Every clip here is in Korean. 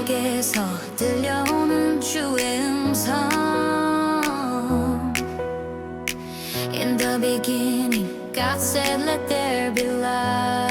속에서 들려오는 주의 음성 In the beginning God said let there be light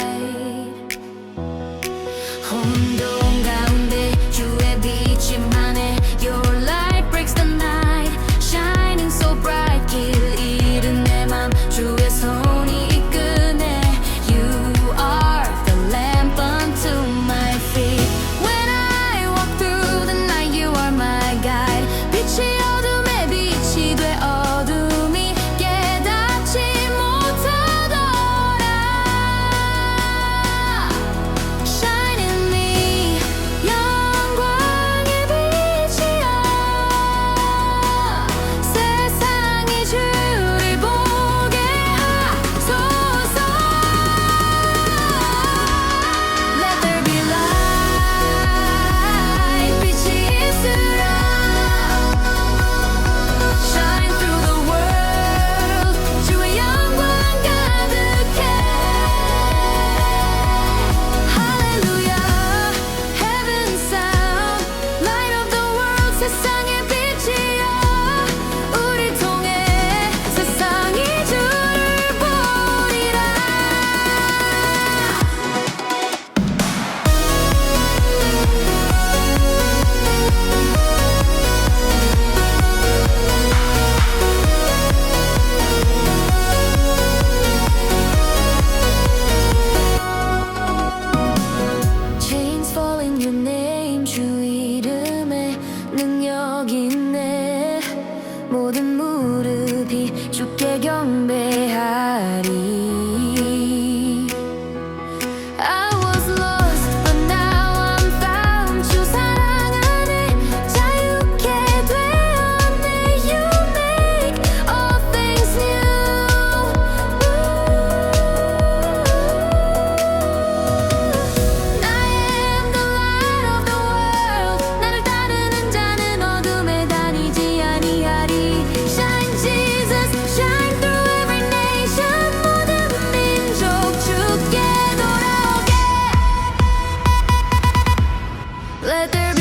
깊게 경배 that there